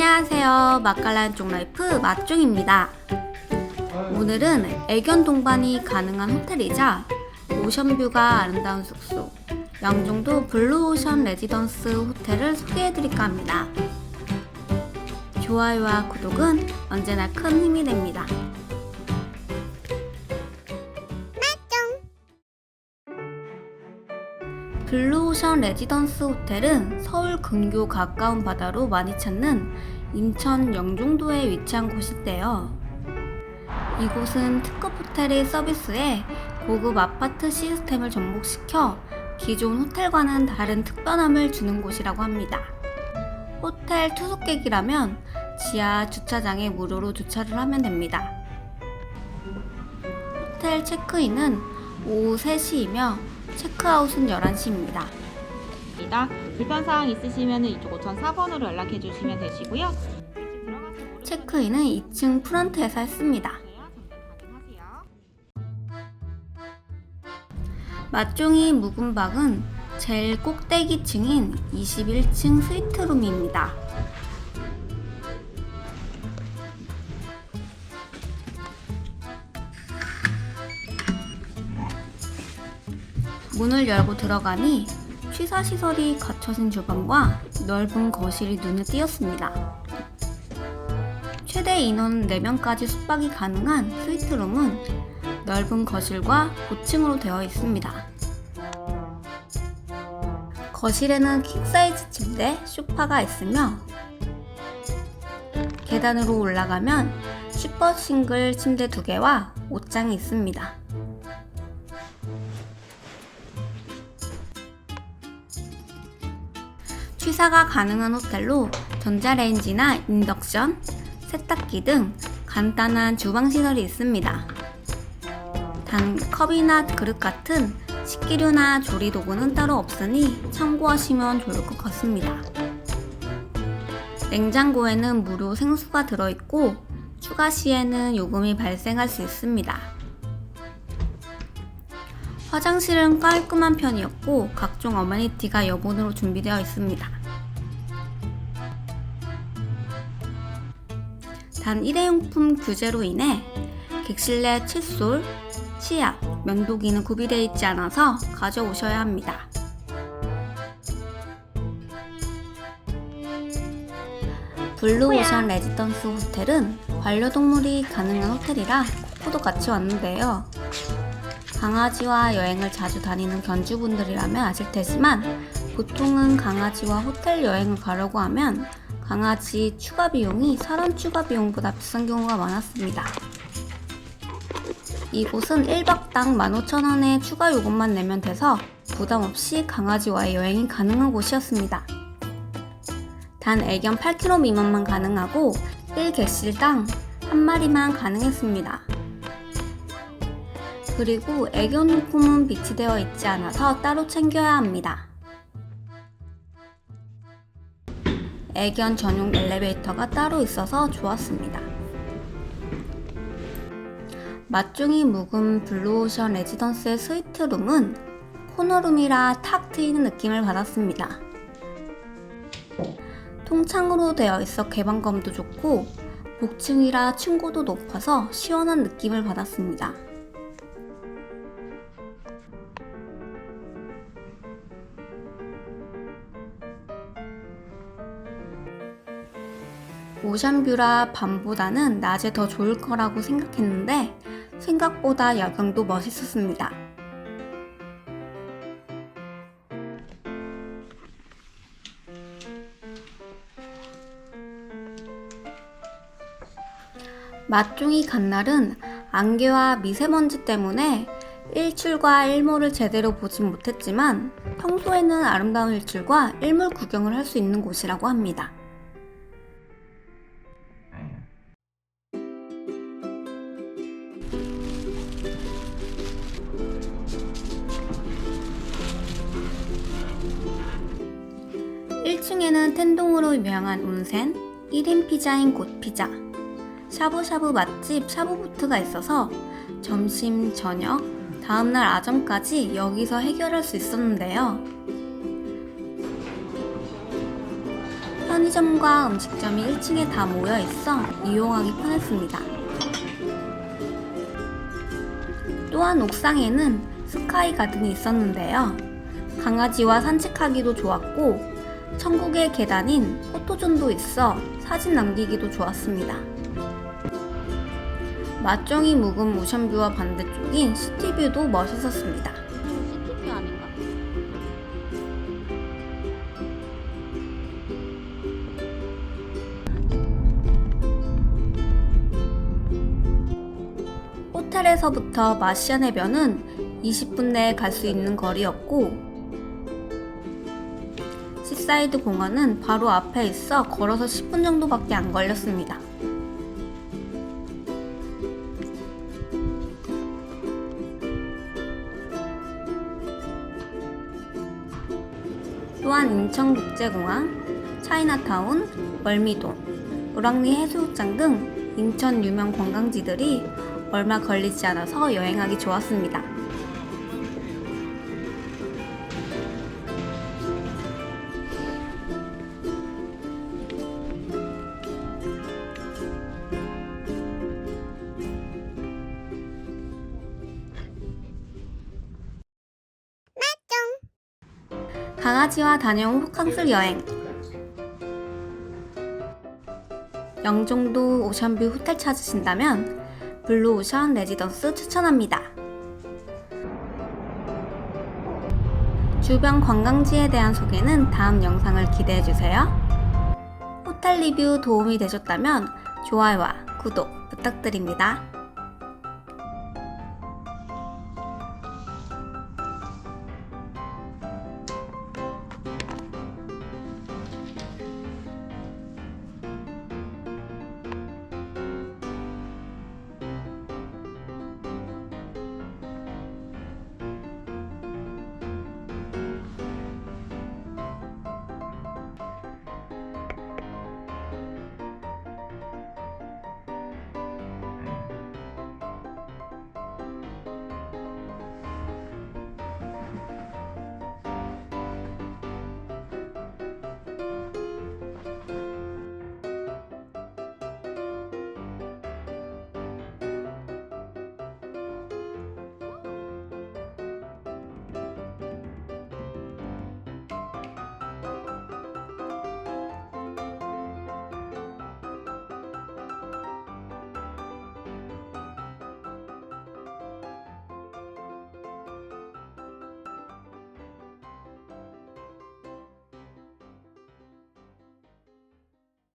안녕하세요. 맛깔나는 쪽라이프 맛종입니다. 오늘은 애견 동반이 가능한 호텔이자 오션뷰가 아름다운 숙소 양종도 블루오션 레지던스 호텔을 소개해드릴까 합니다. 좋아요와 구독은 언제나 큰 힘이 됩니다. 블루오션 레지던스 호텔은 서울 근교 가까운 바다로 많이 찾는 인천 영종도에 위치한 곳인데요. 이곳은 특급 호텔의 서비스에 고급 아파트 시스템을 접목시켜 기존 호텔과는 다른 특별함을 주는 곳이라고 합니다. 호텔 투숙객이라면 지하 주차장에 무료로 주차를 하면 됩니다. 호텔 체크인은 오후 3시이며 체크아웃은 11시입니다. 입니다. 불편사항 있으시면 이쪽 5004번으로 연락해 주시면 되시고요. 체크인은 2층 프런트에서 했습니다. 맛종이 묵은 방은 제일 꼭대기층인 21층 스위트룸입니다. 문을 열고 들어가니 취사시설이 갖춰진 주방과 넓은 거실이 눈에 띄었습니다. 최대 인원 4명까지 숙박이 가능한 스위트룸은 넓은 거실과 고층으로 되어 있습니다. 거실에는 킹사이즈 침대, 소파가 있으며 계단으로 올라가면 슈퍼 싱글 침대 2개와 옷장이 있습니다. 취사가 가능한 호텔로 전자레인지나 인덕션, 세탁기 등 간단한 주방 시설이 있습니다. 단 컵이나 그릇 같은 식기류나 조리 도구는 따로 없으니 참고하시면 좋을 것 같습니다. 냉장고에는 무료 생수가 들어있고 추가 시에는 요금이 발생할 수 있습니다. 화장실은 깔끔한 편이었고 각종 어메니티가 여분으로 준비되어 있습니다. 단 일회용품 규제로 인해 객실 내 칫솔, 치약, 면도기는 구비되어 있지 않아서 가져오셔야 합니다. 블루오션 레지던스 호텔은 반려동물이 가능한 호텔이라 코코도 같이 왔는데요. 강아지와 여행을 자주 다니는 견주분들이라면 아실 테지만 보통은 강아지와 호텔 여행을 가려고 하면 강아지 추가 비용이 사람 추가 비용보다 비싼 경우가 많았습니다. 이곳은 1박당 15,000원의 추가 요금만 내면 돼서 부담 없이 강아지와의 여행이 가능한 곳이었습니다. 단 애견 8kg 미만만 가능하고 1객실당 한 마리만 가능했습니다. 그리고 애견용품은 비치되어 있지 않아서 따로 챙겨야 합니다. 애견 전용 엘리베이터가 따로 있어서 좋았습니다. 맛종이 묵은 블루오션 레지던스의 스위트룸은 코너룸이라 탁 트이는 느낌을 받았습니다. 통창으로 되어 있어 개방감도 좋고 복층이라 층고도 높아서 시원한 느낌을 받았습니다. 오션뷰라 밤보다는 낮에 더 좋을 거라고 생각했는데 생각보다 야경도 멋있었습니다. 맛종이 간 날은 안개와 미세먼지 때문에 일출과 일몰을 제대로 보진 못했지만 평소에는 아름다운 일출과 일몰 구경을 할 수 있는 곳이라고 합니다. 일층에는 텐동으로 유명한 온센, 1인 피자인 곳피자, 샤브샤브 맛집 샤브부트가 있어서 점심, 저녁, 다음날 아점까지 여기서 해결할 수 있었는데요. 편의점과 음식점이 1층에 다 모여 있어 이용하기 편했습니다. 또한 옥상에는 스카이 가든이 있었는데요. 강아지와 산책하기도 좋았고, 천국의 계단인 포토존도 있어 사진 남기기도 좋았습니다. 맛종이 묵은 모션뷰와 반대쪽인 시티뷰도 멋있었습니다. 시티뷰 아닌가? 호텔에서부터 마시안 해변은 20분 내에 갈 수 있는 거리였고 시사이드 공원은 바로 앞에 있어 걸어서 10분 정도밖에 안 걸렸습니다. 또한 인천국제공항, 차이나타운, 월미동, 우랑리 해수욕장 등 인천 유명 관광지들이 얼마 걸리지 않아서 여행하기 좋았습니다. 강아지와 다녀온 호캉스 여행 영종도 오션뷰 호텔 찾으신다면 블루오션 레지던스 추천합니다. 주변 관광지에 대한 소개는 다음 영상을 기대해주세요. 호텔 리뷰 도움이 되셨다면 좋아요와 구독 부탁드립니다.